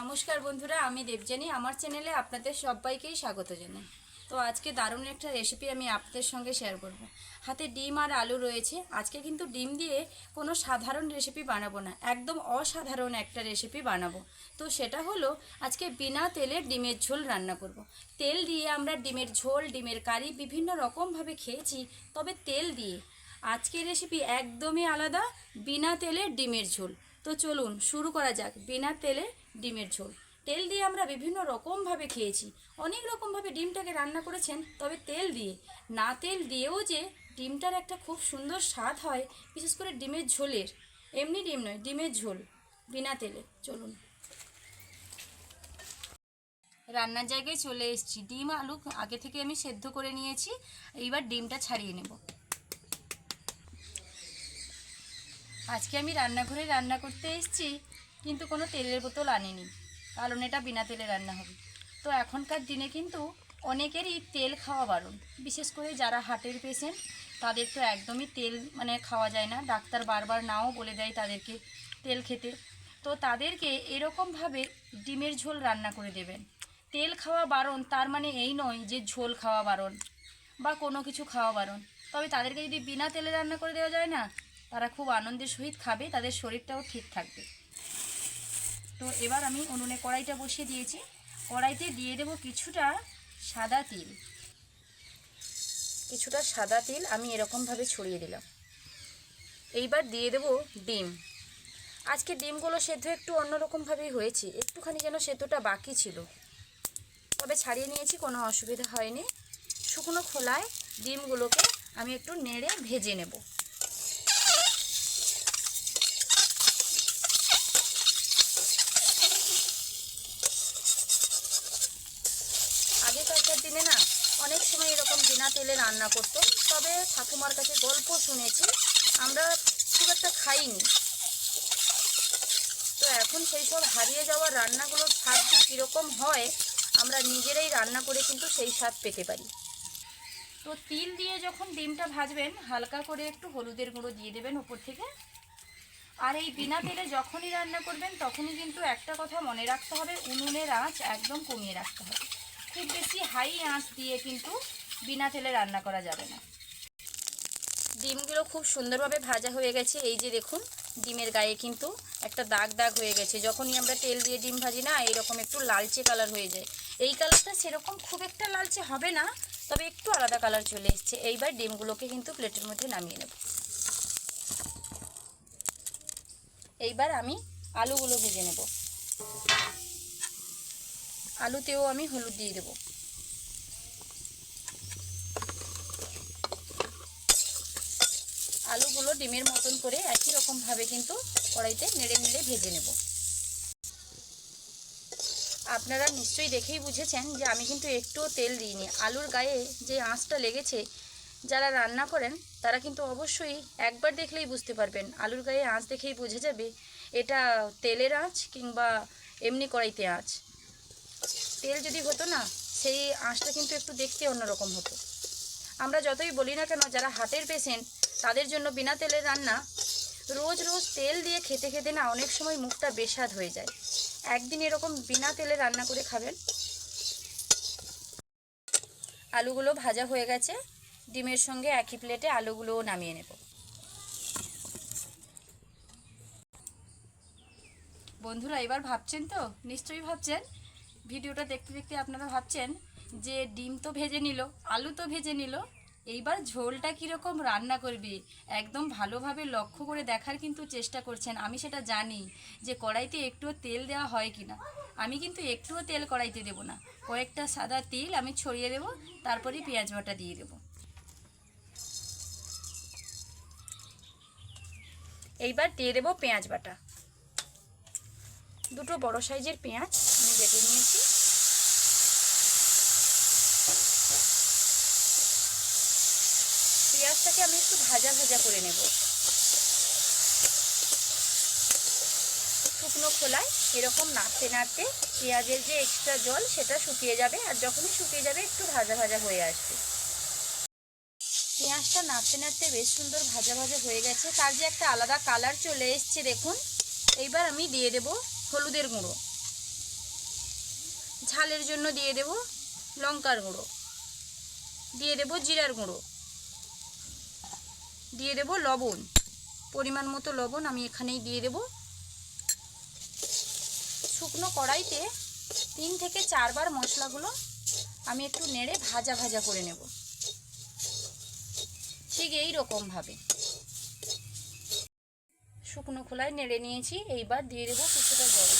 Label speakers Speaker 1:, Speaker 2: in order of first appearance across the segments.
Speaker 1: নমস্কার বন্ধুরা, আমি দেবজানী আমার চ্যানেলে আপনাদের সবাইকেই স্বাগত জানাই। তো আজকে দারুণ একটা রেসিপি আমি আপনাদের সঙ্গে শেয়ার করব। হাতে ডিম আর আলু রয়েছে। আজকে কিন্তু ডিম দিয়ে কোনো সাধারণ রেসিপি বানাবো না, একদম অসাধারণ একটা রেসিপি বানাবো। তো সেটা হলো, আজকে বিনা তেলে ডিমের ঝোল রান্না করব। তেল দিয়ে আমরা ডিমের ঝোল, ডিমের কারি বিভিন্ন রকমভাবে খেয়েছি, তবে তেল দিয়ে। আজকের রেসিপি একদমই আলাদা, বিনা তেলে ডিমের ঝোল। তো চলুন শুরু করা যাক বিনা তেলে ডিমের ঝোল। তেল দিয়ে আমরা বিভিন্ন রকমভাবে খেয়েছি। অনেক রকমভাবে ডিমটাকে রান্না করেছেন, তবে তেল দিয়ে, না তেল দিয়েও যে ডিমটার একটা খুব সুন্দর স্বাদ হয়, বিশেষ করে ডিমের ঝোলের। এমনি ডিম নয়, ডিমের ঝোল, বিনা তেলে। চলুন। রান্নার জায়গায় চলে এসেছি। ডিম, আলু আগে থেকে আমি সেদ্ধ করে নিয়েছি। এইবার ডিমটা ছাড়িয়ে নেব। আজকে আমি রান্নাঘরে রান্না করতে এসেছি, কিন্তু কোনো তেলের বোতল আনিনি। কারণ এটা বিনা তেলে রান্না হবে। তো এখনকার দিনে কিন্তু অনেকেরই তেল খাওয়া বারণ। বিশেষ করে যারা হার্টের পেশেন্ট তাদের তো একদমই তেল মানে খাওয়া যায় না। ডাক্তার বারবার নাও বলে দেয় তাদেরকে তেল খেতে। তো তাদেরকে এরকমভাবে ডিমের ঝোল রান্না করে দেবেন। তেল খাওয়া বারণ তার মানে এই নয় যে ঝোল খাওয়া বারণ বা কোনো কিছু খাওয়া বারণ। তবে তাদেরকে যদি বিনা তেলে রান্না করে দেওয়া যায় না তারা খুব আনন্দের সহিত খাবে, তাদের শরীরটাও ঠিক থাকবে। তো এবার আমি উনুনে কড়াইটা বসিয়ে দিয়েছি। কড়াইতে দিয়ে দেবো কিছুটা সাদা তিল। কিছুটা সাদা তিল আমি এরকমভাবে ছড়িয়ে দিলাম। এইবার দিয়ে দেবো ডিম। আজকে ডিমগুলো সেদ্ধ একটু অন্যরকমভাবেই হয়েছে, একটুখানি যেন সেদ্ধটা বাকি ছিল। তবে ছাড়িয়ে নিয়েছি, কোনো অসুবিধা হয়নি। শুকনো খোলায় ডিমগুলোকে আমি একটু নেড়ে ভেজে নেব। আগেকারকার দিনে না, অনেক সময় এরকম বিনা তেলে রান্না করতো। তবে ঠাকুমার কাছে গল্প শুনেছি, আমরা খুব একটা খাইনি। তো এখন সেই সব হারিয়ে যাওয়া রান্নাগুলোর স্বাদ যে কীরকম হয়, আমরা নিজেরাই রান্না করে কিন্তু সেই স্বাদ পেতে পারি। তো তিল দিয়ে যখন ডিমটা ভাজবেন, হালকা করে একটু হলুদের গুঁড়ো দিয়ে দেবেন উপর থেকে। আর এই বিনা তেলে যখনই রান্না করবেন, তখনই কিন্তু একটা কথা মনে রাখতে হবে, উনুনের আঁচ একদম কমিয়ে রাখতে হবে। খুব বেশি হাই আঁচ দিয়ে কিন্তু বিনা তেলে রান্না করা যাবে না। ডিমগুলো খুব সুন্দরভাবে ভাজা হয়ে গেছে। এই যে দেখুন, ডিমের গায়ে কিন্তু একটা দাগ দাগ হয়ে গেছে। যখনই আমরা তেল দিয়ে ডিম ভাজি না, এইরকম একটু লালচে কালার হয়ে যায়। এই কালারটা সেরকম খুব একটা লালচে হবে না, তবে একটু আলাদা কালার চলে এসছে। এইবার ডিমগুলোকে কিন্তু প্লেটের মধ্যে নামিয়ে নেব। এইবার আমি আলুগুলো ভেজে নেব। আলুতেও আমি হলুদ দিয়ে দেবো। আলুগুলো ডিমের মতন করে একই রকমভাবে কিন্তু কড়াইতে নেড়ে নেড়ে ভেজে নেব। আপনারা নিশ্চয়ই দেখেই বুঝেছেন যে আমি কিন্তু একটুও তেল দিইনি। আলুর গায়ে যে আঁচটা লেগেছে, যারা রান্না করেন, তারা কিন্তু অবশ্যই একবার দেখলেই বুঝতে পারবেন। আলুর গায়ে আঁচ দেখেই বুঝে যাবে, এটা তেলের আঁচ কিংবা এমনি কড়াইতে আঁচ। তেল যদি হতো না, সেই আঁশটা কিন্তু একটু দেখতে অন্যরকম হতো। আমরা যতই বলি না কেন, যারা হার্টের পেশেন্ট তাদের জন্য বিনা তেলের রান্না, রোজ রোজ তেল দিয়ে খেতে খেতে না অনেক সময় মুখটা বেস্বাদ হয়ে যায়। একদিন এরকম বিনা তেলে রান্না করে খাবেন। আলুগুলো ভাজা হয়ে গেছে। ডিমের সঙ্গে একই প্লেটে আলুগুলোও নামিয়ে নেব। বন্ধুরা, এবার ভাবছেন তো? নিশ্চয়ই ভাবছেন? ভিডিওটা দেখতে দেখতে আপনারা ভাবছেন যে ডিম তো ভেজে নিল, আলু তো ভেজে নিল, এইবার ঝোলটা কীরকম রান্না করবে? একদম ভালোভাবে লক্ষ্য করে দেখার কিন্তু চেষ্টা করছেন, আমি সেটা জানি যে কড়াইতে একটুও তেল দেওয়া হয় কি না আমি কিন্তু একটুও তেল কড়াইতে দেব না, কয়েকটা সাদা তিল আমি ছড়িয়ে দেব, তারপরে পেঁয়াজ বাটা দিয়ে দেব। এইবার দিয়ে দেব পেঁয়াজ বাটা। দুটো বড় সাইজের পেঁয়াজ। আমি কেটে নিয়েছি। পেঁয়াজটাকে আমি একটু ভাজা ভাজা করে নেব। শুকনো খোলায় এরকম নাড়তে নাড়তে পেঁয়াজের যে এক্সট্রা জল সেটা শুকিয়ে যাবে আর যখনই শুকিয়ে যাবে একটু ভাজা ভাজা হয়ে আসবে। পেঁয়াজটা নাড়তে নাড়তে বেশ সুন্দর ভাজা ভাজা হয়ে গেছে। তার যে একটা আলাদা কালার চলে এসছে দেখুন। এইবার আমি দিয়ে দেব হলুদের গুঁড়ো। ঝালের জন্য দিয়ে দেব লঙ্কার গুঁড়ো। দিয়ে দেব জিরার গুঁড়ো। দিয়ে দেব লবণ। পরিমাণ মতো লবণ আমি এখানেই দিয়ে দেব। শুকনো কড়াইতে তিন থেকে চারবার মশলাগুলো আমি একটু নেড়ে ভাজা ভাজা করে নেব। ঠিক এই রকমভাবে শুকনো খোলায় নেড়ে নিয়েছি, এইবার দিয়ে দেবো কিছুটা জল।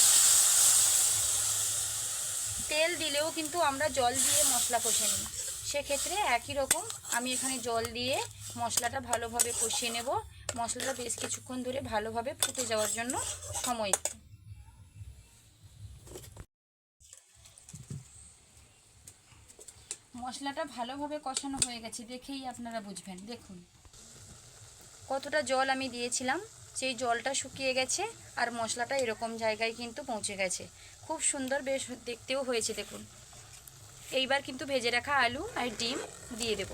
Speaker 1: তেল দিলেও কিন্তু আমরা জল দিয়ে মশলা কষে নিই। সেক্ষেত্রে একই রকম আমি এখানে জল দিয়ে মশলাটা ভালোভাবে কষিয়ে নেব। মশলাটা বেশ কিছুক্ষণ ধরে ভালোভাবে ফুটে যাওয়ার জন্য সময়। মশলাটা ভালোভাবে কষানো হয়ে গেছে দেখেই আপনারা বুঝবেন। দেখুন, কতটা জল আমি দিয়েছিলাম। সেই জলটা শুকিয়ে গেছে আর মশলাটা এরকম জায়গায় কিন্তু পৌঁছে গেছে। খুব সুন্দর বেশ দেখতেও হয়েছে দেখুন। এইবার কিন্তু ভেজে রাখা আলু আর ডিম দিয়ে দেব।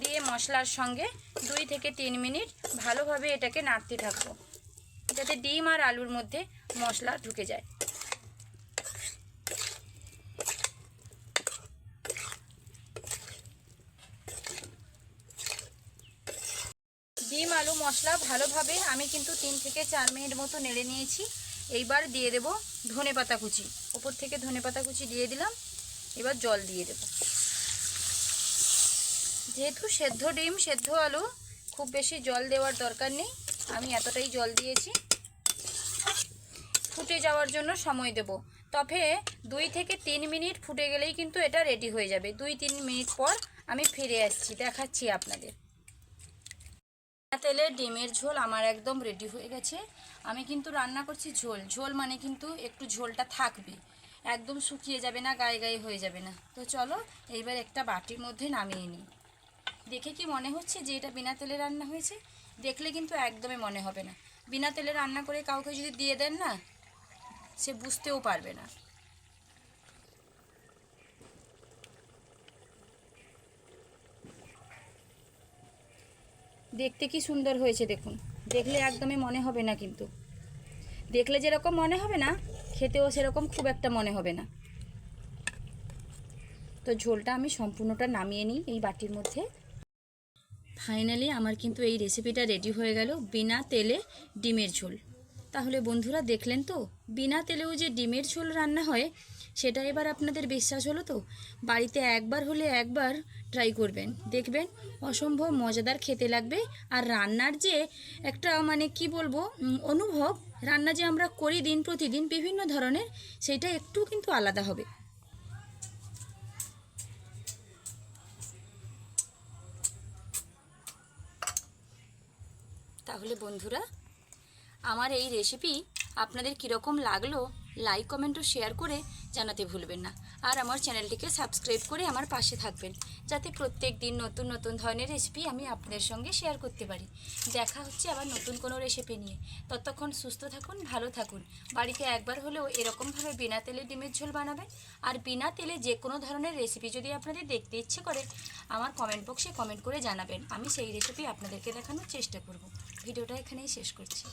Speaker 1: দিয়ে মশলার সঙ্গে দুই থেকে তিন মিনিট ভালোভাবে এটাকে নাড়তে থাকব। যাতে ডিম আর আলুর মধ্যে মশলা ঢুকে যায় ডিম আলু মশলা ভালোভাবে আমি কিন্তু তিন থেকে চার মিনিট মতো নেড়ে নিয়েছি। এইবার দিয়ে দেব ধনে পাতা কুচি। ওপর থেকে ধনে পাতা কুচি দিয়ে দিলাম। এবার জল দিয়ে দেব। যেহেতু সেদ্ধ ডিম, সেদ্ধ আলু, খুব বেশি জল দেওয়ার দরকার নেই। আমি এতটাই জল দিয়েছি। ফুটে যাওয়ার জন্য সময় দেব। তবে দুই থেকে তিন মিনিট ফুটে গেলেই কিন্তু এটা রেডি হয়ে যাবে। দুই তিন মিনিট পর আমি ফিরে আসছি, দেখাচ্ছি আপনাদের। তেলে ডিমের ঝোল আমার একদম রেডি হয়ে গেছে। আমি কিন্তু রান্না করছি ঝোল। ঝোল মানে কিন্তু একটু ঝোলটা থাকবে। একদম শুকিয়ে যাবে না, গায়ে গায়ে হয়ে যাবে না। তো চলো, এইবার একটা বাটির মধ্যে নামিয়ে নিই। দেখে কি মনে হচ্ছে যে এটা বিনা তেলে রান্না হয়েছে? দেখলে কিন্তু একদমই মনে হবে না। বিনা তেলে রান্না করে কাউকে যদি দিয়ে দেন না, সে বুঝতেও পারবে না। দেখতে কি সুন্দর হয়েছে দেখুন। দেখলে একদমই মনে হবে না কিন্তু। দেখলে যেরকম মনে হবে না, খেতেও সেরকম খুব একটা মনে হবে না। তো ঝোলটা আমি সম্পূর্ণটা নামিয়ে নিই এই বাটির মধ্যে। ফাইনালি আমার কিন্তু এই রেসিপিটা রেডি হয়ে গেল বিনা তেলে ডিমের ঝোল। তাহলে বন্ধুরা দেখলেন তো, বিনা তেলেও যে ডিমের ঝোল রান্না হয় সেটা এবার আপনাদের বিশ্বাস হলো তো? বাড়িতে একবার হলে একবার ট্রাই করবেন। দেখবেন অসম্ভব মজাদার খেতে লাগবে। আর রান্নার যে একটা মানে কি বলব অনুভব, রান্না যে আমরা করি দিন প্রতিদিন বিভিন্ন ধরনের, সেটা একটু কিন্তু আলাদা হবে। তাহলে বন্ধুরা, আমার এই রেসিপি আপনাদের কীরকম লাগল লাইক কমেন্ট ও শেয়ার করে জানাতে ভুলবেন না। আর আমার চ্যানেলটিকে সাবস্ক্রাইব করে আমার পাশে থাকবেন, যাতে প্রত্যেক দিন নতুন নতুন ধরনের রেসিপি আমি আপনাদের সঙ্গে শেয়ার করতে পারি। দেখা হচ্ছে আবার নতুন কোনো রেসিপি নিয়ে। ততক্ষণ সুস্থ থাকুন, ভালো থাকুন। বাড়িতে একবার হলেও এরকমভাবে বিনা তেলে ডিমের ঝোল বানাবেন। আর বিনা তেলে যে কোনো ধরনের রেসিপি যদি আপনাদের দেখতে ইচ্ছে করে, আমার কমেন্ট বক্সে কমেন্ট করে জানাবেন। আমি সেই রেসিপি আপনাদেরকে দেখানোর চেষ্টা করব। ভিডিওটা এখানেই শেষ করছি।